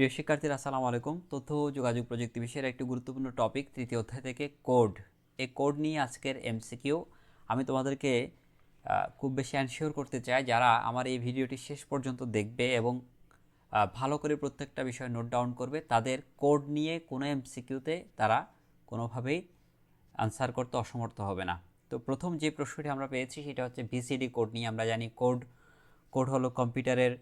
প্রিয় শিক্ষার্থীরা, আসসালামু আলাইকুম। তথ্য যোগাযোগ প্রযুক্তি বিষয়ের একটি গুরুত্বপূর্ণ টপিক, তৃতীয় অধ্যায় থেকে কোড। এই কোড নিয়ে আজকের এমসিকিউ। আমি তোমাদেরকে খুব বেশি অ্যানশিওর করতে চাই যারা আমার এই ভিডিওটি শেষ পর্যন্ত দেখবে এবং ভালো করে প্রত্যেকটা বিষয় নোট ডাউন করবে, তাদের কোড নিয়ে কোনো এমসিকিউতে তারা কোনোভাবেই আনসার করতে অসমর্থ হবে না। তো প্রথম যে প্রশ্নটি আমরা পেয়েছি, সেটা হচ্ছে ভিসিডি কোড নিয়ে আমরা জানি। কোড কোড হলো কম্পিউটারের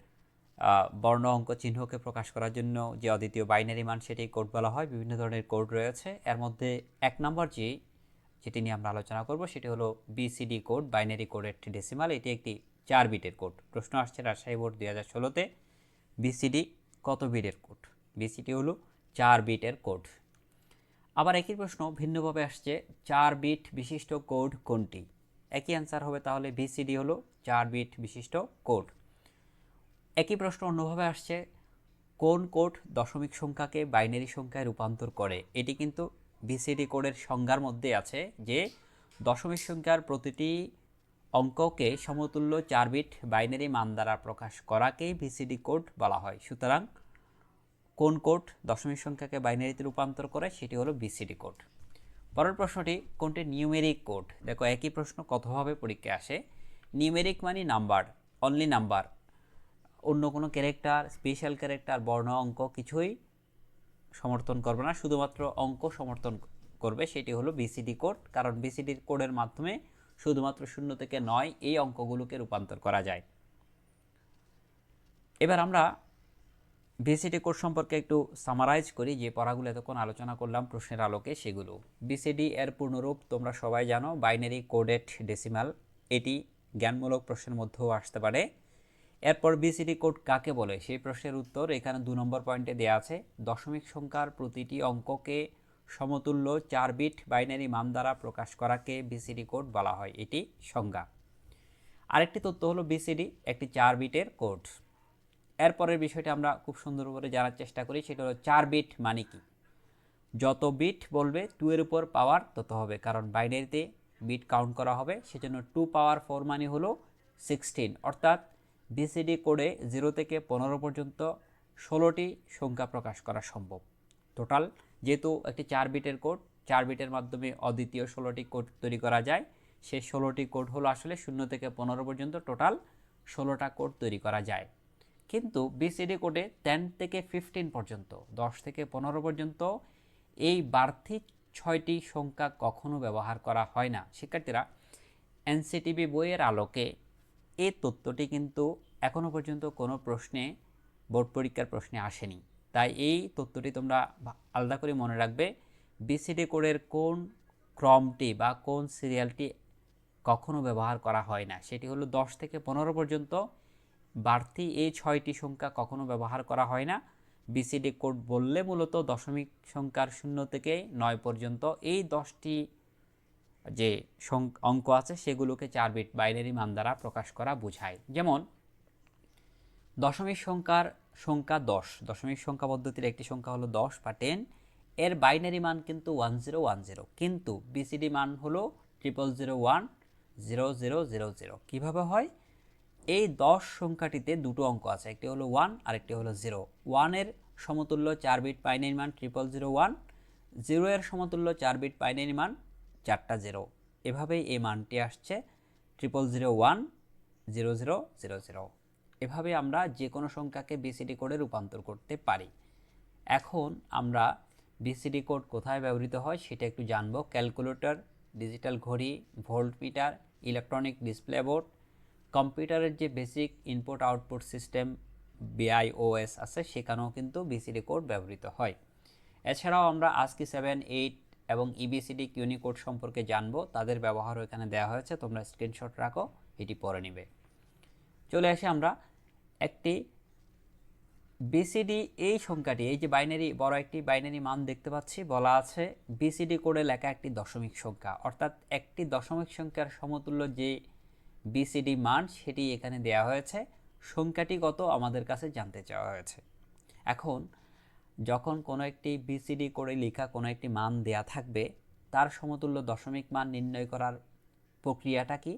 বর্ণ অঙ্ক চিহ্নকে প্রকাশ করার জন্য যে অদ্বিতীয় বাইনারি মান সেটি কোড বলা হয়, বিভিন্ন ধরনের কোড রয়েছে। এর মধ্যে এক নম্বর যে, যেটি নিয়ে আমরা আলোচনা করব সেটি হলো বিসিডি কোড বাইনারি কোডের ডেসিমাল এটি একটি চার বিটের কোড প্রশ্ন আসছে রাজশাহী বোর্ড দুই হাজার ষোলোতে বিসিডি কত বিটের কোড বিসিডি হলো চার বিটের কোড আবার একই প্রশ্ন ভিন্নভাবে আসছে, চার বিট বিশিষ্ট কোড কোনটি? একই অ্যান্সার হবে তাহলে বিসিডি হলো চার বিট বিশিষ্ট কোড একই প্রশ্ন অন্যভাবে আসছে। কোন কোড দশমিক সংখ্যাকে বাইনারি সংখ্যায় রূপান্তর করে? এটি কিন্তু বিসিডি কোডের সংজ্ঞার মধ্যে আছে যে দশমিক সংখ্যার প্রতিটি অঙ্ককে সমতুল্য চার বিট বাইনারি মান দ্বারা প্রকাশ করাকেই বিসিডি কোড বলা হয়। সুতরাং কোন কোড দশমিক সংখ্যাকে বাইনারিতে রূপান্তর করে সেটি হলো বিসিডি কোড। পরের প্রশ্নটি, কোনটি নিউমেরিক কোড? দেখো, একই প্রশ্ন কতভাবে পরীক্ষায় আসে। নিউমেরিক মানে নাম্বার, অনলি নাম্বার। অন্য কোনো ক্যারেক্টার স্পেশাল ক্যারেক্টার বর্ণ, অঙ্ক কিছুই সমর্থন করবে না। শুধুমাত্র অঙ্ক সমর্থন করবে, সেটি হলো বিসিডি কোড কারণ বিসিডি কোডের মাধ্যমে শুধুমাত্র শূন্য থেকে নয় এই অঙ্কগুলোকে রূপান্তর করা যায়। এবার আমরা বিসিডি কোড সম্পর্কে একটু সামারাইজ করি। যে পড়াগুলো এতক্ষণ আলোচনা করলাম প্রশ্নের আলোকে, সেগুলো। বিসিডি এর পূর্ণরূপ তোমরা সবাই জানো বাইনারি কোডেড ডেসিমাল এটি জ্ঞানমূলক প্রশ্নের মধ্যেও আসতে পারে। এরপর বিসিডি কোড কাকে বলে? সেই প্রশ্নের উত্তর এখানে দু নম্বর পয়েন্টে দেওয়া আছে। দশমিক সংখ্যার প্রতিটি অঙ্ককে সমতুল্য চার বিট বাইনারি মান দ্বারা প্রকাশ করাকে বিসিডি কোড বলা হয়। এটি সংজ্ঞা। আরেকটি তথ্য হলো বিসিডি, একটি চার বিটের কোড। এরপরের বিষয়টি আমরা খুব সুন্দর করে জানার চেষ্টা করি, সেটা হলো চার বিট মানে কি? যত বিট বলবে, টু এর উপর পাওয়ার তত হবে, কারণ বাইনারিতে বিট কাউন্ট করা হবে। সেজন্য টু পাওয়ার ফোর মানে হলো সিক্সটিন, অর্থাৎ বিসিডি কোডে জিরো থেকে পনেরো পর্যন্ত ষোলোটি সংখ্যা প্রকাশ করা সম্ভব। টোটাল যেহেতু একটি চার বিটের কোড, চার বিটের মাধ্যমে অদ্বিতীয় ষোলোটি কোড তৈরি করা যায় সেই ষোলোটি কোড হলো আসলে শূন্য থেকে পনেরো পর্যন্ত টোটাল ষোলোটা কোড তৈরি করা যায়। কিন্তু বিসিডি কোডে টেন থেকে ফিফটিন পর্যন্ত, দশ থেকে পনেরো পর্যন্ত এই বাড়তি ছয়টি সংখ্যা কখনো ব্যবহার করা হয় না। শিক্ষার্থীরা এনসিটিভি বইয়ের আলোকে এই তথ্যটি কিন্তু এখনও পর্যন্ত কোনো প্রশ্নে, বোর্ড পরীক্ষার প্রশ্নে আসেনি। তাই এই তথ্যটি তোমরা আলাদা করে মনে রাখবে, বিসিডি কোডের কোন ক্রমটি বা কোন সিরিয়ালটি কখনো ব্যবহার করা হয় না। সেটি হলো দশ থেকে পনেরো পর্যন্ত, বাড়তি এই ছয়টি সংখ্যা কখনো ব্যবহার করা হয় না। বিসিডি কোড বললে মূলত দশমিক সংখ্যার শূন্য থেকে নয় পর্যন্ত এই দশটি যে অঙ্ক আছে সেগুলোকে চার বিট বাইনারি মান দ্বারা প্রকাশ করা বোঝায়। যেমন, দশমিক সংখ্যার সংখ্যা দশ। দশমিক সংখ্যা পদ্ধতির একটি সংখ্যা হলো দশ বা টেন এর বাইনারি মান কিন্তু ওয়ান জিরো ওয়ান জিরো কিন্তু বিসিডি মান হলো triple zero one zero zero zero zero কীভাবে হয়? এই দশ সংখ্যাটিতে দুটো অঙ্ক আছে। একটি হলো ওয়ান আর একটি হলো জিরো ওয়ানের সমতুল্য চার বিট বাইনারি মান ট্রিপল জিরো ওয়ান জিরো এর সমতুল্য চার বিট বাইনারি মান চারটা জিরো। এভাবেই এই মানটি আসছে triple zero one zero zero zero zero এভাবে আমরা যে কোনো সংখ্যাকে বিসিডি কোডে রূপান্তর করতে পারি। এখন আমরা বিসিডি কোড কোথায় ব্যবহৃত হয় সেটা একটু জানব। ক্যালকুলেটর, ডিজিটাল ঘড়ি volt voltmeter, electronic display board, কম্পিউটারের যে basic input output system BIOS আছে, সেখানেও কিন্তু বিসিডি কোড ব্যবহৃত হয়। এছাড়াও আমরা আজকি সেভেন এইট এবং E ইবিসিডি কিউনি কোড সম্পর্কে জানব, তাদের ব্যবহারও এখানে দেওয়া হয়েছে, তোমরা স্ক্রিনশট রাখো, এটি পরে নিবে। চলে আসি আমরা একটি বিসিডি এই সংখ্যাটি, এই যে বাইনারি বড় একটি বাইনারি মান দেখতে পাচ্ছি, বলা আছে বিসিডি কোডে লেখা একটি দশমিক সংখ্যা। অর্থাৎ একটি দশমিক সংখ্যার সমতুল্য যে বিসিডি মান, সেটি এখানে দেওয়া হয়েছে। সংখ্যাটি কত, আমাদের কাছে জানতে চাওয়া হয়েছে। এখন যখন কোনো একটি বিসিডি করে লেখা কোনো একটি মান দেয়া থাকবে, তার সমতুল্য দশমিক মান নির্ণয় করার প্রক্রিয়াটা কি?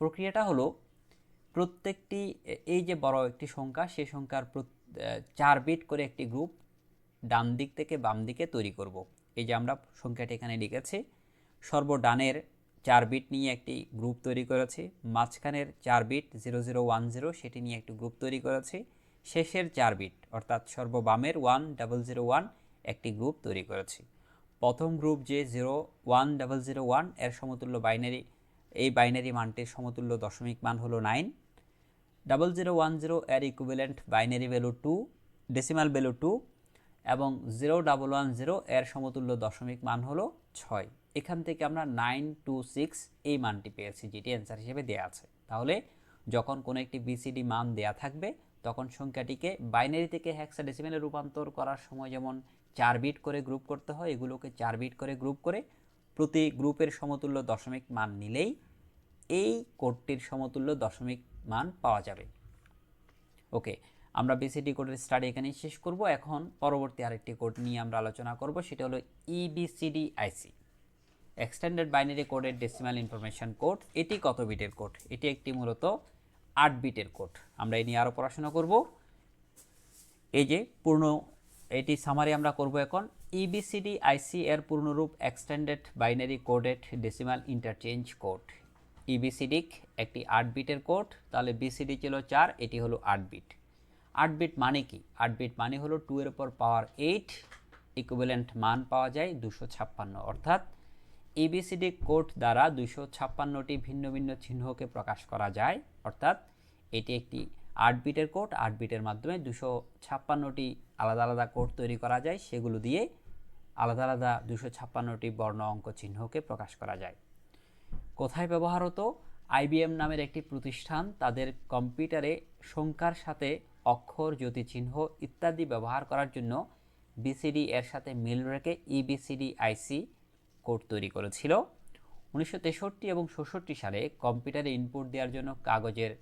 প্রক্রিয়াটা হলো প্রত্যেকটি, এই যে বড় একটি সংখ্যা সেই সংখ্যার চার বিট করে একটি গ্রুপ ডান দিক থেকে বাম দিকে তৈরি করব। এই যে আমরা সংখ্যাটি এখানে লিখেছি, সর্বডানের চার বিট নিয়ে একটি গ্রুপ তৈরি করেছি, মাঝখানের চার bit zero zero one zero, সেটি নিয়ে একটি গ্রুপ তৈরি করেছি শেষের চার বিট, অর্থাৎ সর্ববামের ওয়ান ডাবল জিরো ওয়ান একটি গ্রুপ তৈরি করেছি। প্রথম গ্রুপ যে zero one double zero one, এর সমতুল্য বাইনারি, এই বাইনারি মানটির সমতুল্য দশমিক মান হলো nine. Double zero one zero এর equivalent binary value two decimal value two এবং জিরো ডাবল ওয়ান জিরো এর সমতুল্য দশমিক মান হলো ছয়। এখান থেকে আমরা নাইন টু সিক্স এই মানটি পেয়েছি, যেটি অ্যান্সার হিসেবে দেওয়া আছে। তাহলে যখন কোনো একটি বিসিডি মান দেয়া থাকবে তখন সংখ্যাটিকে বাইনারি থেকে হেক্সাডেসিমেলে রূপান্তর করার সময় যেমন চার বিট করে গ্রুপ করতে হয়, এগুলোকে চার বিট করে গ্রুপ করে প্রতি গ্রুপের সমতুল্য দশমিক মান নিলেই এই কোডটির সমতুল্য দশমিক মান পাওয়া যাবে। ওকে, আমরা বিসিডি কোডের স্টাডি এখানেই শেষ করব। এখন পরবর্তী আরেকটি কোড নিয়ে আমরা আলোচনা করব, সেটা হলো ইবিসিডি আইসি এক্সটেন্ডেড বাইনারি কোডের ডেসিমাল ইনফরমেশন কোড এটি কত বিটের কোড এটি একটি মূলত আট বিটের কোড আমরা এই নিয়ে আরও পড়াশোনা করব। এই যে পূর্ণ, এটি সামারি আমরা করব এখন। E ইবিসিডি আইসি এর পূর্ণরূপ extended binary coded decimal interchange code EBCDIC একটি আট বিটের কোড তাহলে বিসিডি ছিল চার, এটি হলো আট বিট। আট বিট মানে কি? আট বিট মানে হলো টু এর উপর পাওয়ার এইট ইকুইভ্যালেন্ট মান পাওয়া যায় দুশো ছাপ্পান্ন, অর্থাৎ এবিসিডি কোড দ্বারা দুশো ছাপ্পান্নটি ভিন্ন ভিন্ন চিহ্নকে প্রকাশ করা যায়। অর্থাৎ এটি একটি আট বিটের কোড, আট বিটের মাধ্যমে দুশো ছাপ্পান্নটি আলাদা আলাদা কোড তৈরি করা যায়। সেগুলো দিয়ে আলাদা আলাদা দুশো ছাপ্পান্নটি বর্ণ অঙ্ক চিহ্নকে প্রকাশ করা যায়। কোথায় ব্যবহার হতো? আইবিএম নামের একটি প্রতিষ্ঠান তাদের কম্পিউটারে সংখ্যার সাথে অক্ষর, জ্যোতিচিহ্ন ইত্যাদি ব্যবহার করার জন্য বিসিডি এর সাথে মিল রেখে ইবিসিডি আইসি কোড তৈরি করেছিল। উনিশশো তেষট্টি এবং ষষট্টি সালে কম্পিউটারে ইনপুট দেওয়ার জন্য কাগজের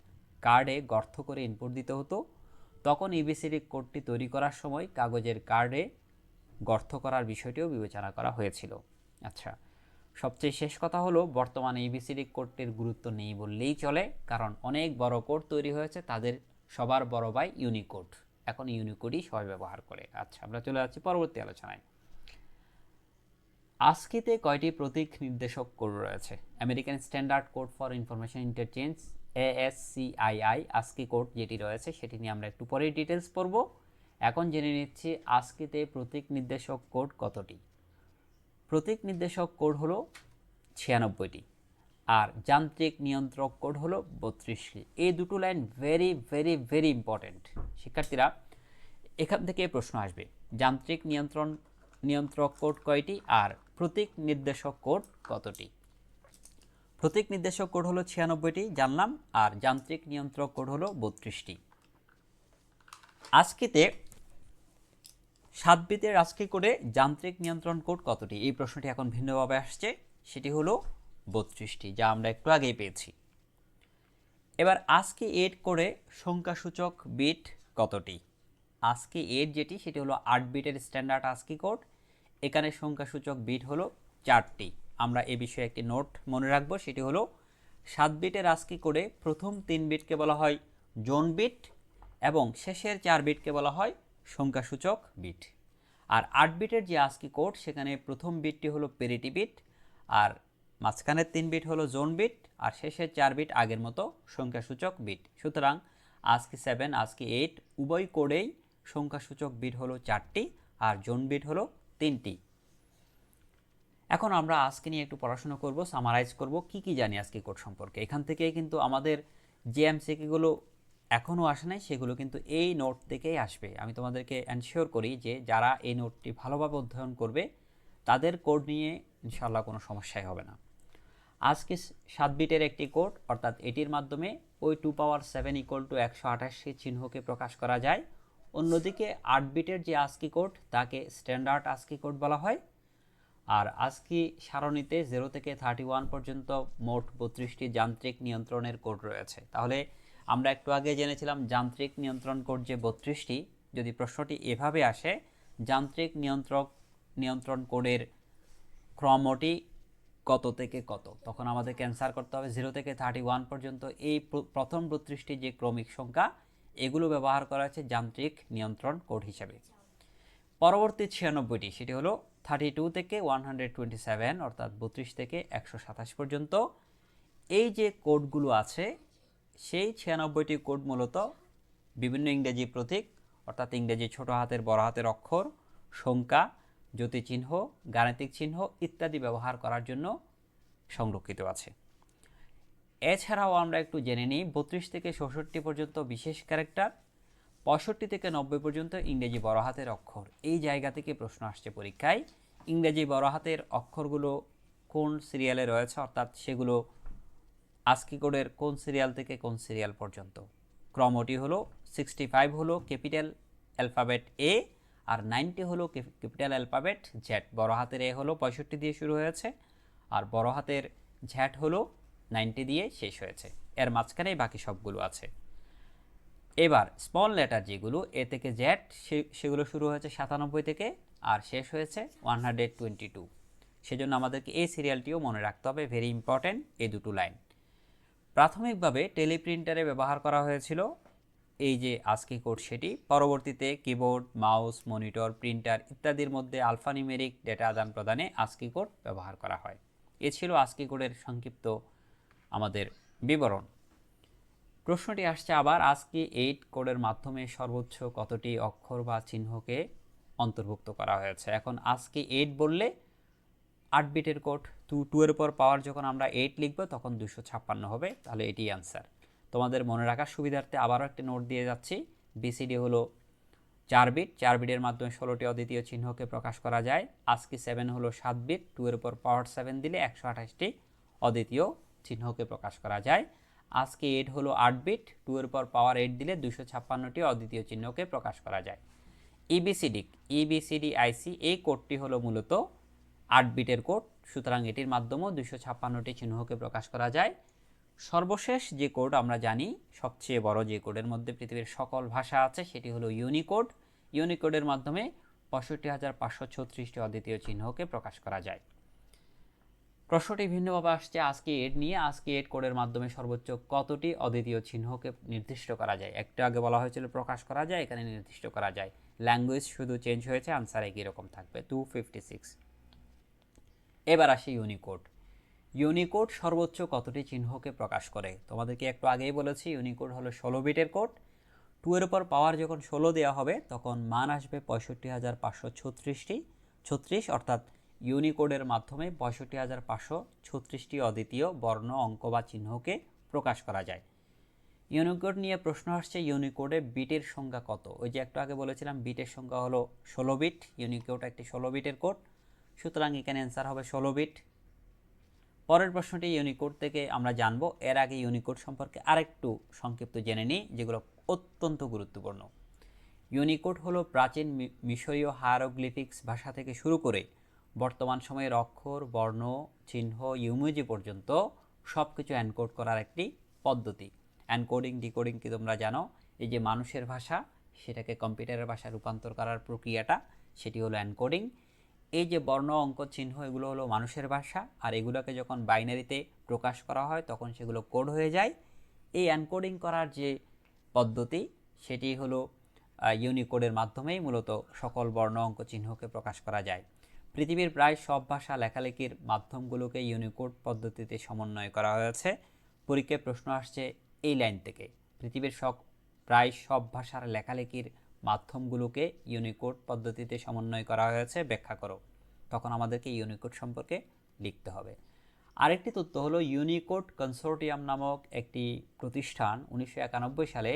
কার্ডে গর্ত করে ইনপুট দিতে হতো। তখন ইবিসিডি কোডটি তৈরি করার সময় কাগজের কার্ডে গর্ত করার বিষয়টিও বিবেচনা করা হয়েছিল। আচ্ছা সবচেয়ে শেষ কথা হলো, বর্তমানে ইবিসিডি কোডটির গুরুত্ব নেই বললেই চলে, কারণ অনেক বড় কোড তৈরি হয়েছে, তাদের সবার বড় ভাই ইউনিকোড এখন ইউনিকোডই সবাই ব্যবহার করে। আচ্ছা আমরা চলে যাচ্ছি পরবর্তী আলোচনায়। আজকিতে কয়টি প্রতীক নির্দেশক কোড রয়েছে? American standard code for information interchange ASCII ASCII code যেটি রয়েছে সেটি নিয়ে আমরা একটু পরে ডিটেলস পড়ব। এখন জেনে নিচ্ছি আজকিতে প্রতীক নির্দেশক কোড কতটি? প্রতীক নির্দেশক কোড হলো ছিয়ানব্বইটি, আর যান্ত্রিক নিয়ন্ত্রক কোড হলো বত্রিশটি। এই দুটো line very very very important শিক্ষার্থীরা, এখান থেকে প্রশ্ন আসবে, যান্ত্রিক নিয়ন্ত্রণ, নিয়ন্ত্রক কোড কয়টি, আর প্রতীক নির্দেশক কোড কতটি? প্রতীক নির্দেশক কোড হলো ছিয়ানব্বইটি জানলাম আর যান্ত্রিক নিয়ন্ত্রক কোড হলো বত্রিশটি। আজকেতে সাত বিতের আজকে করে যান্ত্রিক নিয়ন্ত্রণ কোড কতটি? এই প্রশ্নটি এখন ভিন্নভাবে আসছে, সেটি হলো বত্রিশটি, যা আমরা একটু আগেই পেয়েছি। এবার আজকে এড করে সংখ্যাসূচক বিট কতটি? আজকে এড যেটি, সেটি হলো আট বিটের স্ট্যান্ডার্ড আজকি কোড এখানে সংখ্যাসূচক বিট হলো চারটি। আমরা এ বিষয়ে একটি নোট মনে রাখব, সেটি হলো সাত বিটের আজকি কোডে প্রথম তিন বিটকে বলা হয় জোন বিট এবং শেষের চার বিটকে বলা হয় সংখ্যাসূচক বিট। আর আট বিটের যে আজকি কোড, সেখানে প্রথম বিটটি হলো পেরিটি বিট, আর মাঝখানের তিন বিট হলো জোন বিট, আর শেষের চার বিট আগের মতো সংখ্যাসূচক বিট। সুতরাং আজকে সেভেন আজকে এইট, উভয় কোডেই সংখ্যাসূচক বিট হলো চারটি, আর জোন বিট হলো তিনটি। এখন আমরা আজকে নিয়ে একটু পড়াশোনা করব সামারাইজ করব, কি কি জানি আজকে কোড সম্পর্কে। এখান থেকে কিন্তু আমাদের যে এমসিকিগুলো এখনও আসে নাই, সেগুলো কিন্তু এই নোট থেকেই আসবে। আমি তোমাদেরকে এনশিওর করি যে যারা এই নোটটি ভালোভাবে অধ্যয়ন করবে, তাদের কোড নিয়ে ইনশাল্লাহ কোনো সমস্যাই হবে না। আজকে সাত বিটের একটি কোড অর্থাৎ এটির মাধ্যমে ওই two power seven equal to একশো আঠাশি চিহ্নকে প্রকাশ করা যায়। অন্যদিকে আট বিটের যে আজকি কোড তাকে স্ট্যান্ডার্ড আজকি কোড বলা হয়। আর আজকি সারণীতে জিরো থেকে থার্টি ওয়ান পর্যন্ত মোট বত্রিশটি যান্ত্রিক নিয়ন্ত্রণের কোড রয়েছে। তাহলে আমরা একটু আগে জেনেছিলাম যান্ত্রিক নিয়ন্ত্রণ কোড যে বত্রিশটি। যদি প্রশ্নটি এভাবে আসে, যান্ত্রিক নিয়ন্ত্রক নিয়ন্ত্রণ কোডের ক্রমটি কত থেকে কত? তখন আমাদের ক্যান্সার করতে হবে। জিরো থেকে থার্টি ওয়ান পর্যন্ত এই প্রথম বত্রিশটি যে ক্রমিক সংখ্যা এগুলো ব্যবহার করা হয়েছে যান্ত্রিক নিয়ন্ত্রণ কোড হিসাবে। পরবর্তী ছিয়ানব্বইটি, সেটি হলো থার্টি টু থেকে ওয়ান হান্ড্রেড টোয়েন্টি সেভেন অর্থাৎ বত্রিশ থেকে একশো সাতাশ পর্যন্ত। এই যে কোডগুলো আছে, সেই ছিয়ানব্বইটি কোড মূলত বিভিন্ন ইংরেজি প্রতীক, অর্থাৎ ইংরেজি ছোট হাতের, বড় হাতের অক্ষর, সংখ্যা, জ্যোতিচিহ্ন, গাণিতিক চিহ্ন ইত্যাদি ব্যবহার করার জন্য সংরক্ষিত আছে। এছাড়াও আমরা একটু জেনে নিই, বত্রিশ থেকে ষষট্টি পর্যন্ত বিশেষ ক্যারেক্টার, পঁয়ষট্টি থেকে নব্বই পর্যন্ত ইংরেজি বড় হাতের অক্ষর। এই জায়গা থেকে প্রশ্ন আসছে পরীক্ষায়, ইংরেজি বড় হাতের অক্ষরগুলো কোন সিরিয়ালে রয়েছে? অর্থাৎ সেগুলো আস্কি কোডের কোন সিরিয়াল থেকে কোন সিরিয়াল পর্যন্ত? ক্রমটি হলো সিক্সটি ফাইভ হলো ক্যাপিটাল অ্যালফাবেট এ আর নাইনটি হলো ক্যাপিটাল অ্যালফাবেট জ্যাট বড় হাতের এ হলো পঁয়ষট্টি দিয়ে শুরু হয়েছে আর বড় হাতের ঝ্যাট হলো নাইনটি দিয়ে শেষ হয়েছে। এর মাঝখানেই বাকি সবগুলো আছে। এবার স্মল লেটার যেগুলো, এ থেকে জ্যাট সেগুলো শুরু হয়েছে সাতানব্বই থেকে, আর শেষ হয়েছে ওয়ান হান্ড্রেড টোয়েন্টি টু সেজন্য আমাদেরকে এই সিরিয়ালটিও মনে রাখতে হবে ভেরি ইম্পর্ট্যান্ট এই দুটো লাইন প্রাথমিকভাবে টেলিপ্রিন্টারে ব্যবহার করা হয়েছিল, এই যে আস্কি কোড সেটি। পরবর্তীতে কিবোর্ড মাউস মনিটর প্রিন্টার ইত্যাদির মধ্যে আলফানিমেরিক ডেটা আদান প্রদানে আস্কি কোড ব্যবহার করা হয়। এ ছিল আস্কি কোডের সংক্ষিপ্ত আমাদের বিবরণ। প্রশ্নটি আসছে আবার, আজকে এইট কোডের মাধ্যমে সর্বোচ্চ কতটি অক্ষর বা চিহ্নকে অন্তর্ভুক্ত করা হয়েছে? এখন আজকে এইট বললে আট বিটের কোড, টু টু এর পর পাওয়ার যখন আমরা এইট লিখব, তখন দুশো ছাপ্পান্ন হবে। তাহলে এটি অ্যান্সার। তোমাদের মনে রাখার সুবিধার্থে আবারও একটি নোট দিয়ে যাচ্ছি। বিসিডি হলো চার বিট। চার বিটের মাধ্যমে ষোলোটি অদ্বিতীয় চিহ্নকে প্রকাশ করা যায়। আজকে সেভেন হলো সাত বিট। টু এর উপর পাওয়ার সেভেন দিলে একশো আঠাশটি অদ্বিতীয় চিহ্নকে প্রকাশ করা যায়। আজকে এইট হলো আট বিট, টু এর পর পাওয়ার এইট দিলে দুশো ছাপ্পান্নটি অদ্বিতীয় চিহ্নকে প্রকাশ করা যায়। ইবিসিডি ইবিসিডি আইসি এই কোডটি হলো মূলত আট বিটের কোড, সুতরাং এটির মাধ্যমেও দুশো ছাপ্পান্নটি চিহ্নকে প্রকাশ করা যায়। সর্বশেষ যে কোড আমরা জানি, সবচেয়ে বড় যে কোডের মধ্যে পৃথিবীর সকল ভাষা আছে, সেটি হলো ইউনিকোড। ইউনিকোডের মাধ্যমে পঁয়ষট্টি হাজার পাঁচশো ছত্রিশটি অদ্বিতীয় চিহ্নকে প্রকাশ করা যায়। প্রশ্নটি ভিন্নভাবে আসছে। আজকে এড নিয়ে, আজকে এড কোডের মাধ্যমে সর্বোচ্চ কতটি অদ্বিতীয় চিহ্নকে নির্দিষ্ট করা যায়? একটু আগে বলা হয়েছিল প্রকাশ করা যায়, এখানে নির্দিষ্ট করা যায়। ল্যাঙ্গুয়েজ শুধু চেঞ্জ হয়েছে আনসার একই রকম থাকবে। টু ফিফটি সিক্স এবার আসি ইউনিকোড ইউনিকোড সর্বোচ্চ কতটি চিহ্নকে প্রকাশ করে? তোমাদেরকে একটু আগেই বলেছি ইউনিকোড হলো ষোলো বিটের কোড। টু এর উপর পাওয়ার যখন ষোলো দেওয়া হবে, তখন মান আসবে পঁয়ষট্টি হাজার পাঁচশো ছত্রিশটি। ছত্রিশ অর্থাৎ ইউনিকোডের মাধ্যমে পঁয়ষট্টি হাজার পাঁচশো ছত্রিশটি অদ্বিতীয় বর্ণ অঙ্ক বা চিহ্নকে প্রকাশ করা যায়। ইউনিকোড নিয়ে প্রশ্ন আসছে, ইউনিকোডে বিটের সংখ্যা কত? ওই যে একটু আগে বলেছিলাম, বিটের সংখ্যা হলো ষোলো বিট, ইউনিকোড একটি ষোলো বিটের কোড। সুতরাং এখানে অ্যান্সার হবে ষোলো বিট। পরের প্রশ্নটি ইউনিকোড থেকে আমরা জানব। এর আগে ইউনিকোড সম্পর্কে আরেকটু সংক্ষিপ্ত জেনে নিই, যেগুলো অত্যন্ত গুরুত্বপূর্ণ। ইউনিকোড হলো প্রাচীন মিশরীয় হায়ারোগ্লিফিক্স ভাষা থেকে শুরু করে বর্তমান সময়ের অক্ষর, বর্ণ, চিহ্ন, ইউমিজি পর্যন্ত সব কিছু অ্যানকোড করার একটি পদ্ধতি। অ্যানকোডিং ডিকোডিং কি তোমরা জানো? এই যে মানুষের ভাষা, সেটাকে কম্পিউটারের ভাষায় রূপান্তর করার প্রক্রিয়াটা, সেটি হলো অ্যানকোডিং এই যে বর্ণ, অঙ্ক, চিহ্ন, এগুলো হলো মানুষের ভাষা, আর এগুলোকে যখন বাইনারিতে প্রকাশ করা হয়, তখন সেগুলো কোড হয়ে যায়। এই অ্যানকোডিং করার যে পদ্ধতি, সেটি হলো ইউনিকোডের মাধ্যমেই মূলত সকল বর্ণ, অঙ্ক, চিহ্নকে প্রকাশ করা যায়। পৃথিবীর প্রায় সব ভাষা লেখালেখির মাধ্যমগুলোকে ইউনিকোড পদ্ধতিতে সমন্বয় করা হয়েছে। পরীক্ষায় প্রশ্ন আসছে এই লাইন থেকে। পৃথিবীর সব প্রায় সব ভাষার লেখালেখির মাধ্যমগুলোকে ইউনিকোড পদ্ধতিতে সমন্বয় করা হয়েছে, ব্যাখ্যা করো। তখন আমাদেরকে ইউনিকোড সম্পর্কে লিখতে হবে। আরেকটি তথ্য হলো, ইউনিকোড কনসোর্টিয়াম নামক একটি প্রতিষ্ঠান উনিশশো একানব্বই সালে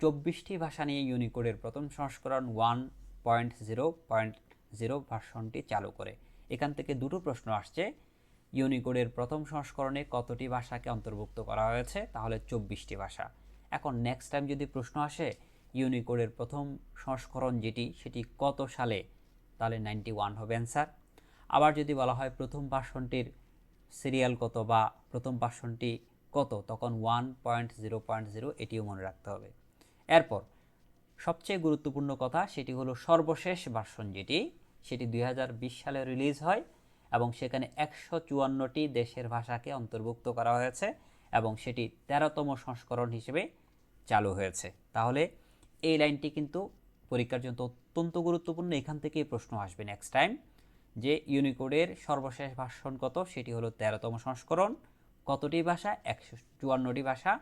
চব্বিশটি ভাষা নিয়ে ইউনিকোডের প্রথম সংস্করণ one point zero point zero ভার্সনটি চালু করে। এখান থেকে দুটো প্রশ্ন আসছে। ইউনিকোডের প্রথম সংস্করণে কতটি ভাষাকে অন্তর্ভুক্ত করা হয়েছে? তাহলে চব্বিশটি ভাষা। এখন নেক্সট টাইম যদি প্রশ্ন আসে, ইউনিকোডের প্রথম সংস্করণ যেটি, সেটি কত সালে? তাহলে নাইনটি ওয়ান হবে অ্যান্সার আবার যদি বলা হয় প্রথম ভার্সনটির সিরিয়াল কত বা প্রথম ভার্সনটি কত, তখন one point zero point zero এটিও মনে রাখতে হবে। এরপর সবচেয়ে গুরুত্বপূর্ণ কথা, সেটি হলো সর্বশেষ ভার্সন যেটি। সেটি দুই হাজার বিশ সালে রিলিজ হয় এবং সেখানে একশো চুয়ান্নটি দেশের ভাষাকে অন্তর্ভুক্ত করা হয়েছে এবং সেটি তেরোতম সংস্করণ হিসেবে চালু হয়েছে। তাহলে এই লাইনটি কিন্তু পরীক্ষার জন্য অত্যন্ত গুরুত্বপূর্ণ। এখান থেকেই প্রশ্ন আসবে নেক্সট টাইম যে ইউনিকোডের সর্বশেষ ভাষণ কত? সেটি হলো তেরোতম সংস্করণ। কতটি ভাষা? একশো চুয়ান্নটি ভাষা।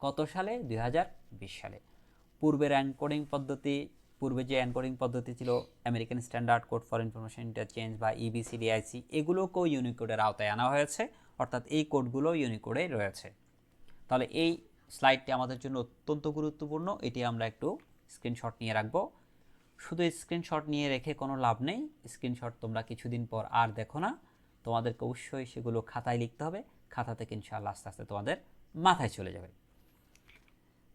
কত সালে? দুই হাজার বিশ সালে। পূর্বের অ্যানকোডিং পদ্ধতি পূর্বে যে অ্যানকোডিং পদ্ধতি ছিল, American standard code for information interchange বা E ইবিসিডিআইসি এগুলোকেও ইউনিকোডের আওতায় আনা হয়েছে। অর্থাৎ এই কোডগুলো ইউনিকোডে রয়েছে। তাহলে এই স্লাইডটি আমাদের জন্য অত্যন্ত গুরুত্বপূর্ণ। এটি আমরা একটু স্ক্রিনশট নিয়ে রাখব। শুধু স্ক্রিনশট নিয়ে রেখে কোনো লাভ নেই। স্ক্রিনশট তোমরা কিছুদিন পর আর দেখো না। তোমাদেরকে অবশ্যই সেগুলো খাতায় লিখতে হবে। খাতা থেকে ইনশাআল্লাহ আস্তে আস্তে তোমাদের মাথায় চলে যাবে।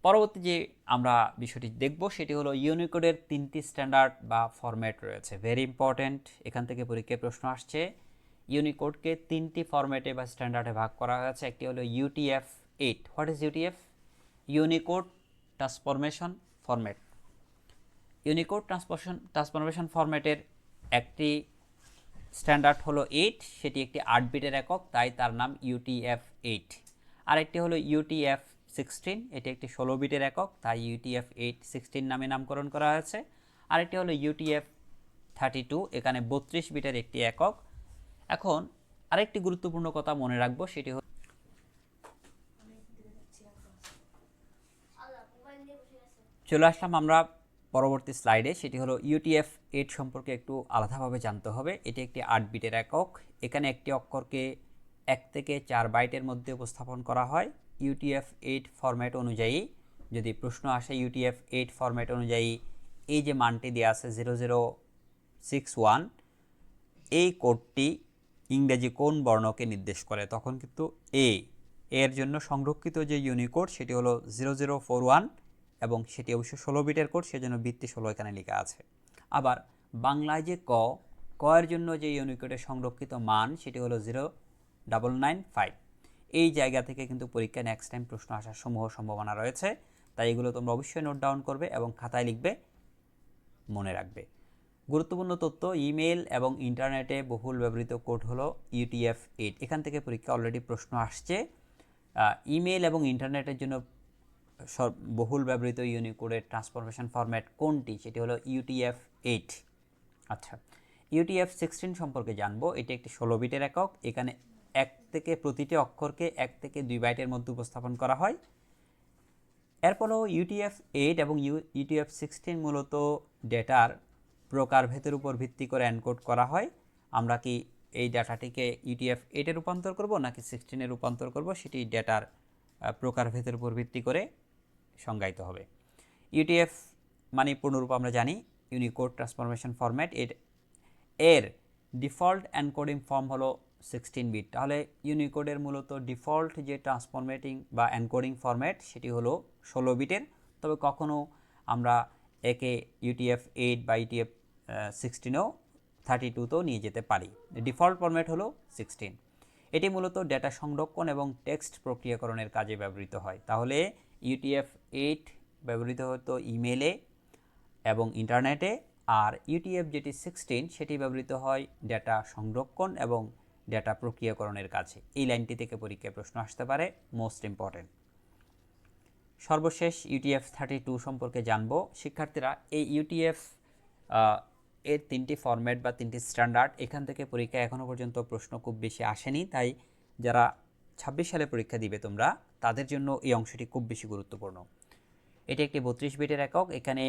পরবর্তী যে আমরা বিষয়টি দেখব, সেটি হলো ইউনিকোডের তিনটি স্ট্যান্ডার্ড বা ফরম্যাট রয়েছে। ভেরি ইম্পর্ট্যান্ট এখান থেকে পরীক্ষায় প্রশ্ন আসছে। ইউনিকোডকে তিনটি ফরম্যাটে বা স্ট্যান্ডার্ডে ভাগ করা হয়েছে। একটি হলো UTF eight what is UTF Unicode transformation format Unicode transformation transformation ফরম্যাটের একটি স্ট্যান্ডার্ড হলো এইট সেটি একটি আট বিটের একক, তাই তার নাম ইউটিএফ এইট আরেকটি হলো ইউটিএফ সিক্সটিন এটি একটি ষোলো বিটের একক, তাই ইউটিএফ এইট সিক্সটিন নামে নামকরণ করা হয়েছে। আরেকটি হলো ইউটিএফ থার্টি টু এখানে বত্রিশ বিটের একটি একক। এখন আরেকটি গুরুত্বপূর্ণ কথা মনে রাখব, সেটি হলো চলে আসলাম আমরা পরবর্তী স্লাইডে, সেটি হলো ইউটিএফ এইট সম্পর্কে একটু আলাদাভাবে জানতে হবে। এটি একটি আট বিটের একক। এখানে একটি অক্ষরকে এক থেকে চার বাইটের মধ্যে উপস্থাপন করা হয়। ইউটিএফ এইট ফরম্যাট অনুযায়ী, যদি প্রশ্ন আসে ইউটিএফ এইট ফরম্যাট অনুযায়ী, এই যে মানটি দেওয়া আছে জিরো জিরো সিক্স ওয়ান এই কোডটি ইংরেজি কোন বর্ণকে নির্দেশ করে? তখন কিন্তু এ এর জন্য সংরক্ষিত যে ইউনিকোড সেটি হলো জিরো জিরো ফোর ওয়ান এবং সেটি অবশ্যই ষোলো বিটের কোড, সেজন্য বৃত্তি ষোলো এখানে লেখা আছে। আবার বাংলায় যে ক ক এর জন্য যে ইউনিকোডের সংরক্ষিত মান, সেটি হলো জিরো ডাবল নাইন ফাইভ এই জায়গা থেকে কিন্তু পরীক্ষা নেক্সট টাইম প্রশ্ন আসার সমূহ সম্ভাবনা রয়েছে। তাই এগুলো তোমরা অবশ্যই নোট ডাউন করবে এবং খাতায় লিখবে, মনে রাখবে। গুরুত্বপূর্ণ তথ্য ইমেল এবং ইন্টারনেটে বহুল ব্যবহৃত কোড হলো ইউটিএফ এইট এখান থেকে পরীক্ষা অলরেডি প্রশ্ন আসছে। ইমেল এবং ইন্টারনেটের জন্য বহুল ব্যবহৃত ইউনিকোডের ট্রান্সফরমেশন ফরম্যাট কোনটি? সেটি হলো ইউটিএফ এইট আচ্ছা ইউটিএফ সিক্সটিন সম্পর্কে জানব। এটি একটি ষোলো বিটের একক। এখানে এক থেকে প্রতিটি অক্ষরকে এক থেকে দুই বাইটের মধ্যে উপস্থাপন করা হয়। এরপরও ইউটিএফ এইট এবং ইউ ইউটিএফ সিক্সটিন মূলত ডেটার প্রকারভেদের উপর ভিত্তি করে এনকোড করা হয়। আমরা কি এই ডাটাটিকে ইউটিএফ এইটে রূপান্তর করব নাকি সিক্সটিনে রূপান্তর করব সেটি ডেটার প্রকারভেদের উপর ভিত্তি করে সংজ্ঞায়িত হবে। ইউটিএফ মানে পূর্ণরূপ আমরা জানি ইউনিকোড ট্রান্সফরমেশন ফরম্যাট এর এর ডিফল্ট এনকোডিং ফর্ম হলো সিক্সটিন বিট তাহলে ইউনিকোডের মূলত ডিফল্ট যে ট্রান্সফরমেটিং বা এনকোডিং ফরম্যাট সেটি হলো ষোলো বিটের। তবে কখনও আমরা একে ইউটিএফ এইট বা ইউটিএফ সিক্সটিনেও থার্টি টুতেও নিয়ে যেতে পারি। ডিফল্ট ফরম্যাট হলো সিক্সটিন এটি মূলত ডেটা সংরক্ষণ এবং টেক্সট প্রক্রিয়াকরণের কাজে ব্যবহৃত হয়। তাহলে ইউটিএফ এইট ব্যবহৃত হতো ইমেলে এবং ইন্টারনেটে আর ইউটিএফ যেটি সিক্সটিন সেটি ব্যবহৃত হয় ডেটা সংরক্ষণ এবং ডেটা প্রক্রিয়াকরণের কাছে। এই লাইনটি থেকে পরীক্ষায় প্রশ্ন আসতে পারে মোস্ট ইম্পর্টেন্ট সর্বশেষ ইউটিএফ থার্টি টু সম্পর্কে জানব। শিক্ষার্থীরা, এই ইউটিএফ এর তিনটি ফরম্যাট বা তিনটি স্ট্যান্ডার্ড এখান থেকে পরীক্ষা এখনও পর্যন্ত প্রশ্ন খুব বেশি আসেনি। তাই যারা ছাব্বিশ সালে পরীক্ষা দিবে তোমরা, তাদের জন্য এই অংশটি খুব বেশি গুরুত্বপূর্ণ। এটি একটি বত্রিশ বিটের একক। এখানে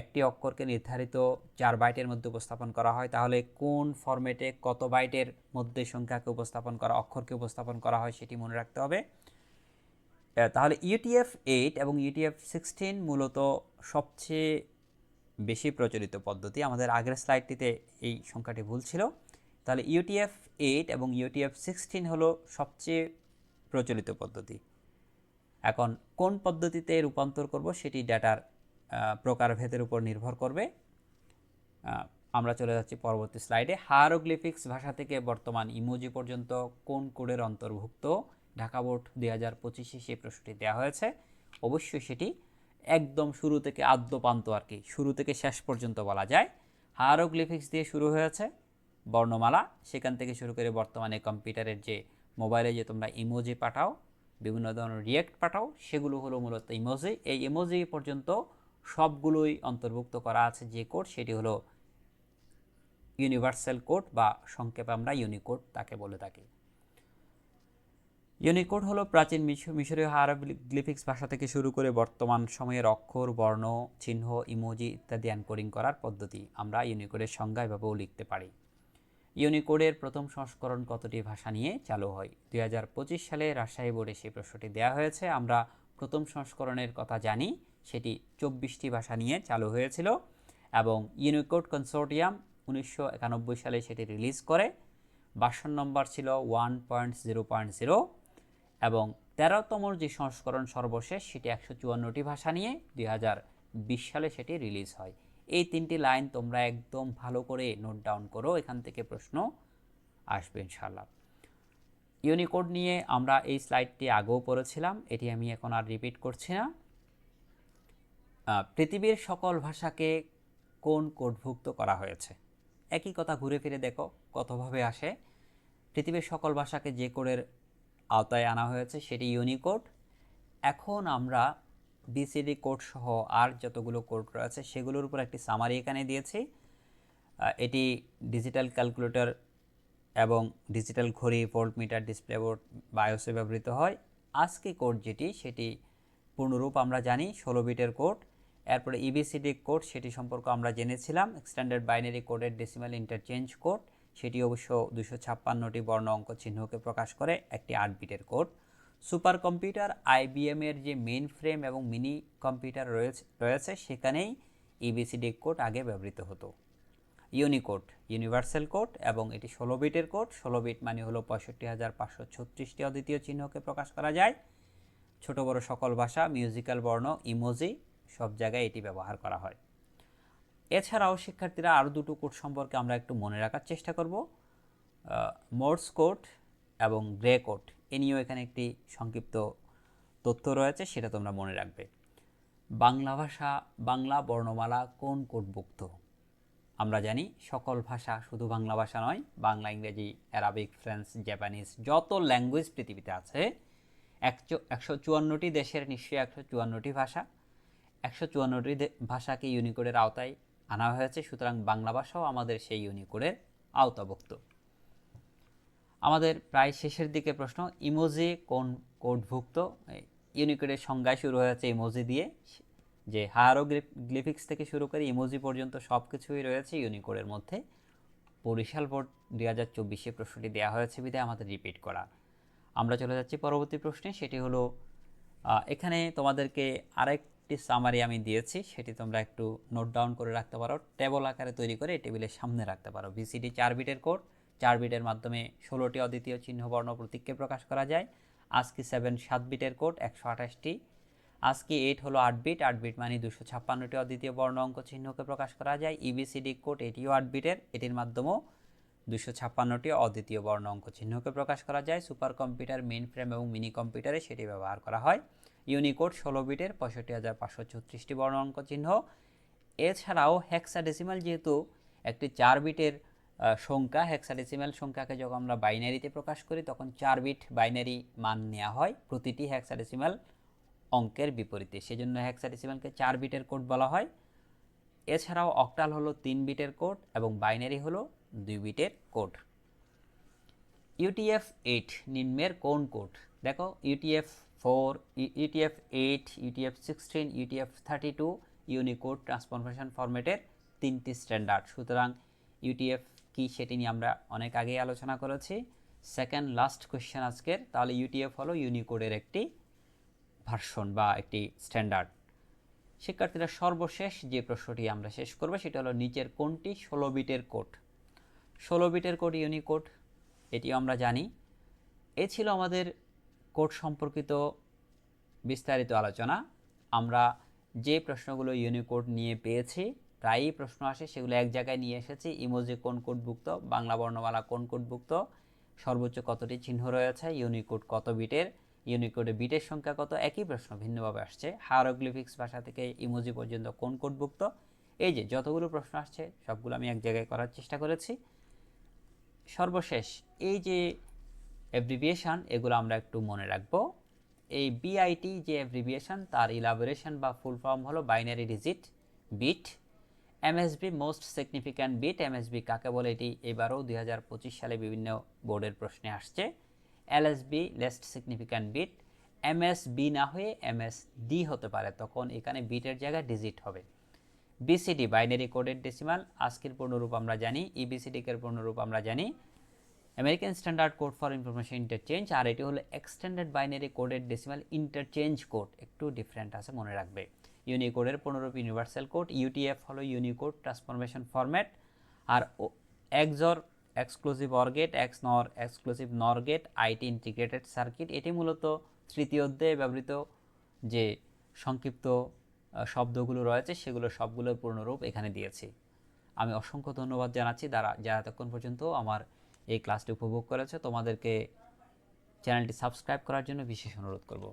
একটি অক্ষরকে নির্ধারিত চার বাইটের মধ্যে উপস্থাপন করা হয়। তাহলে কোন ফরম্যাটে কত বাইটের মধ্যে সংখ্যাকে উপস্থাপন করা, অক্ষরকে উপস্থাপন করা হয় সেটি মনে রাখতে হবে। তাহলে ইউটিএফ এইট এবং ইউটিএফ সিক্সটিন মূলত সবচেয়ে বেশি প্রচলিত পদ্ধতি। আমাদের আগের স্লাইডটিতে এই সংখ্যাটি ভুল ছিল। তাহলে ইউটিএফ এইট এবং ইউটিএফ সিক্সটিন হলো সবচেয়ে প্রচলিত পদ্ধতি। এখন কোন পদ্ধতিতে রূপান্তর করব সেটি ডেটার প্রকারভেদের উপর নির্ভর করবে। আমরা চলে যাচ্ছি পরবর্তী স্লাইডে। হায়ারোগ্লিফিক্স ভাষা থেকে বর্তমান ইমোজি পর্যন্ত কোন কোডের অন্তর্ভুক্ত? ঢাকা বোর্ড দুই হাজার পঁচিশে সেই প্রশ্নটি দেওয়া হয়েছে। অবশ্যই সেটি একদম শুরু থেকে আদ্যপান্ত আর কি, শুরু থেকে শেষ পর্যন্ত বলা যায়। হায়ারোগ্লিফিক্স দিয়ে শুরু হয়েছে বর্ণমালা। সেখান থেকে শুরু করে বর্তমানে কম্পিউটারের যে মোবাইলে যে তোমরা ইমোজি পাঠাও, বিভিন্ন ধরনের রিয়েক্ট পাঠাও, সেগুলো হলো মূলত ইমোজি। এই ইমোজি পর্যন্ত সবগুলোই অন্তর্ভুক্ত করা আছে যে কোড, সেটি হলো ইউনিভার্সাল কোড বা সংক্ষেপে আমরা ইউনিকোড তাকে বলে থাকি। ইউনিকোড হলো প্রাচীন মিশ- মিশরীয় হায়ারোগ্লিফিক্স ভাষা থেকে শুরু করে বর্তমান সময়ের অক্ষর, বর্ণ, চিহ্ন ইমোজি ইত্যাদি অ্যানকোডিং করার পদ্ধতি আমরা ইউনিকোডের সংজ্ঞা এভাবেও লিখতে পারি। ইউনিকোডের প্রথম সংস্করণ কতটি ভাষা নিয়ে চালু হয়? দুই হাজার পঁচিশ সালে রাজশাহী বোর্ডে সেই প্রশ্নটি দেওয়া হয়েছে। আমরা প্রথম সংস্করণের কথা জানি সেটি চব্বিশটি ভাষা নিয়ে চালু হয়েছিল এবং ইউনিকোড কনসোর্টিয়াম উনিশশো একানব্বই সালে সেটি রিলিজ করে। ভার্সন নম্বর ছিল one point zero point zero এবং তেরোতম যে সংস্করণ সর্বশেষ সেটি একশো চুয়ান্নটি ভাষা নিয়ে দুই সালে সেটি রিলিজ হয়। এই তিনটি লাইন তোমরা একদম ভালো করে নোট ডাউন করো, এখান থেকে প্রশ্ন আসবে ইনশাল্লাহ ইউনিকোড নিয়ে আমরা এই স্লাইডটি আগেও পড়েছিলাম, এটি আমি এখন আর রিপিট করছি না। পৃথিবীর সকল ভাষাকে কোন কোডভুক্ত করা হয়েছে? একই কথা ঘুরে ফিরে দেখো, কতভাবে আসে। পৃথিবীর সকল ভাষাকে যে কোডের আওতায় আনা হয়েছে, সেটি ইউনিকোড এখন আমরা বিসিডি কোড সহ আর যতগুলো কোড রয়েছে, সেগুলোর উপর একটি সামারি এখানে দিয়েছি। এটি ডিজিটাল ক্যালকুলেটর এবং ডিজিটাল ঘড়ি ভোল্ট মিটার ডিসপ্লে বোর্ড বায়োসে ব্যবহৃত হয়। আজকে কোড যেটি, সেটি পূর্ণরূপ আমরা জানি, ষোলো বিটের কোড এরপরে ইবিসিডি কোড সেটি সম্পর্কে আমরা জেনেছিলাম। স্ট্যান্ডার্ড বাইনারি কোডের ডেসিমাল ইন্টারচেঞ্জ কোড সেটি অবশ্য দুশো ছাপ্পান্নটি বর্ণ অঙ্ক চিহ্নকে প্রকাশ করে, একটি আট বিটের কোড সুপার কম্পিউটার আইবিএম এর যে মেইন ফ্রেম এবং মিনি কম্পিউটার রয়েছে রয়েছে, সেখানেই ইবিসিডি কোড আগে ব্যবহৃত হতো। ইউনিকোড ইউনিভার্সাল কোড এবং এটি ষোলো বিটের কোড ষোলো বিট মানে হলো পঁয়ষট্টি হাজার পাঁচশো ছত্রিশটি অদ্বিতীয় চিহ্নকে প্রকাশ করা যায়। ছোট বড় সকল ভাষা মিউজিক্যাল বর্ণ ইমোজি সব জায়গায় এটি ব্যবহার করা হয়। এছাড়াও শিক্ষার্থীরা আরও দুটো কোড সম্পর্কে আমরা একটু মনে রাখার চেষ্টা করব। মোর্স কোড এবং গ্রে কোড এ নিয়েও এখানে একটি সংক্ষিপ্ত তথ্য রয়েছে, সেটা তোমরা মনে রাখবে। বাংলা ভাষা, বাংলা বর্ণমালা কোন কোডভুক্ত? আমরা জানি সকল ভাষা শুধু বাংলা ভাষা নয়, বাংলা, ইংরেজি অ্যারাবিক ফ্রেঞ্চ, জাপানিজ যত ল্যাঙ্গুয়েজ পৃথিবীতে আছে একশো একশো চুয়ান্নটি দেশের নিশ্চয়ই একশো চুয়ান্নটি ভাষা। একশো চুয়ান্নটি ভাষাকে ইউনিকোডের আওতায় আনা হয়েছে, সুতরাং বাংলা ভাষাও আমাদের সেই ইউনিকোডের আওতাভুক্ত। আমাদের প্রায় শেষের দিকে প্রশ্ন, ইমোজি কোন কোডভুক্ত? ইউনিকোডের সংজ্ঞায় শুরু হয়েছে ইমোজি দিয়ে। যে হায়ারো হায়ারোগ্লিফিক্স থেকে শুরু করে ইমোজি পর্যন্ত সব কিছুই রয়েছে ইউনিকোডের মধ্যে। বরিশাল বোর্ড দুই হাজার চব্বিশে প্রশ্নটি দেওয়া হয়েছে বিধায় আমাদের রিপিট করা। আমরা চলে যাচ্ছি পরবর্তী প্রশ্নে, সেটি হলো এখানে তোমাদেরকে আরেকটি সামারি আমি দিয়েছি, সেটি তোমরা একটু নোট ডাউন করে রাখতে পারো। টেবল আকারে তৈরি করে টেবিলের সামনে রাখতে পারো। বিসিডি চার বিটের কোড চার বিটের মাধ্যমে ষোলোটি অদ্বিতীয় চিহ্ন বর্ণ প্রতীককে প্রকাশ করা যায়। আজকি সেভেন সাত বিটের কোড একশো আঠাশটি। আজকে এইট হলো আট বিট আট বিট মানে দুশো ছাপ্পান্নটি অদ্বিতীয় বর্ণ অঙ্ক চিহ্নকে প্রকাশ করা যায়। ইবিসিডি কোড এটিও আট বিটের, এটির মাধ্যমেও দুশো ছাপ্পান্নটি অদ্বিতীয় বর্ণ অঙ্ক চিহ্নকে প্রকাশ করা যায়। সুপার কম্পিউটার মেন ফ্রেম এবং মিনি কম্পিউটারে সেটি ব্যবহার করা হয়। ইউনিকোড ষোলো বিটের পঁয়ষট্টি হাজার পাঁচশো ছত্রিশটি বর্ণ অঙ্ক চিহ্ন। এছাড়াও হেক্সাডেসিমাল যেহেতু একটি চার বিটের সংখ্যা হেক্সাডেসিমাল সংখ্যাকে যখন আমরা বাইনারিতে প্রকাশ করি, তখন চার বিট বাইনারি মান নেওয়া হয় প্রতিটি হেক্সাডেসিমাল অঙ্কের বিপরীতে। সেজন্য হেক্সাডেসিমালকে চার বিটের কোড বলা হয়। এছাড়াও অক্টাল হলো তিন বিটের কোড এবং বাইনারি হলো দুই বিটের কোড। ইউটিএফ এইট নিম্নের কোন কোড? দেখো UTF four UTF eight UTF sixteen UTF thirty two Unicode transformation ফরম্যাটের তিনটি স্ট্যান্ডার্ড সুতরাং ইউটিএফ কি সেটি নিয়ে আমরা অনেক আগেই আলোচনা করেছি। সেকেন্ড লাস্ট কোয়েশ্চেন আজকের, তাহলে ইউটিএফ হলো ইউনিকোডের একটি ভার্সন বা একটি স্ট্যান্ডার্ড শিক্ষার্থীরা সর্বশেষ যে প্রশ্নটি আমরা শেষ করব, সেটা হলো নিচের কোনটি ষোলো বিটের কোড? ষোলো বিটের কোড ইউনিকোড এটিও আমরা জানি। এ ছিল আমাদের কোড সম্পর্কিত বিস্তারিত আলোচনা। আমরা যে প্রশ্নগুলো ইউনিকোড নিয়ে পেয়েছি, প্রায়ই প্রশ্ন আসে, সেগুলো এক জায়গায় নিয়ে এসেছি। ইমোজি কোন কোডভুক্ত, বাংলা বর্ণমালা কোন কোডভুক্ত, সর্বোচ্চ কতটি চিহ্ন রয়েছে, ইউনিকোড কত বিটের, ইউনিকোডে বিটের সংখ্যা কত, একই প্রশ্ন ভিন্নভাবে আসছে। হায়ারোগ্লিফিক্স ভাষা থেকে ইমোজি পর্যন্ত কোন কোডভুক্ত, এই যে যতগুলো প্রশ্ন আসছে, সবগুলো আমি এক জায়গায় করার চেষ্টা করেছি। সর্বশেষ, এই যে অ্যাব্রিভিয়েশন এগুলো আমরা একটু মনে রাখব। এই বিআইটি যে অ্যাব্রিভিয়েশন তার ইলাবোরেশন বা ফুল ফর্ম হলো binary digit bit MSB most significant bit MSB কাকে বলে এটি? এবারও দুই হাজার পঁচিশ সালে বিভিন্ন বোর্ডের প্রশ্নে আসছে। LSB least significant bit MSB না হয়ে এমএসডি হতে পারে, তখন এখানে বিটের জায়গায় ডিজিট হবে। বিসিডি বাইনারি কোডেড ডেসিমাল আজকের পূর্ণরূপ আমরা জানি ইবিসিডি এর পূর্ণরূপ আমরা জানি। American standard code for information interchange আর এটি হলো extended binary coded decimal interchange code একটু ডিফারেন্ট আছে, মনে রাখবে। ইউনিকোডের পনেরোপ ইউনিভার্সাল কোড ইউটিএফ হলো Unicode transformation format R XOR exclusive OR gate XNOR exclusive NOR gate IT integrated circuit এটি মূলত তৃতীয় অধ্যায়ে ব্যবহৃত যে সংক্ষিপ্ত শব্দগুলো রয়েছে, সেগুলো সবগুলোর পূর্ণরূপ এখানে দিয়েছি। আমি অসংখ্য ধন্যবাদ জানাচ্ছি যারা যারা এতক্ষণ পর্যন্ত আমার এই ক্লাসটি উপভোগ করেছে তোমাদেরকে চ্যানেলটি সাবস্ক্রাইব করার জন্য বিশেষ অনুরোধ করব।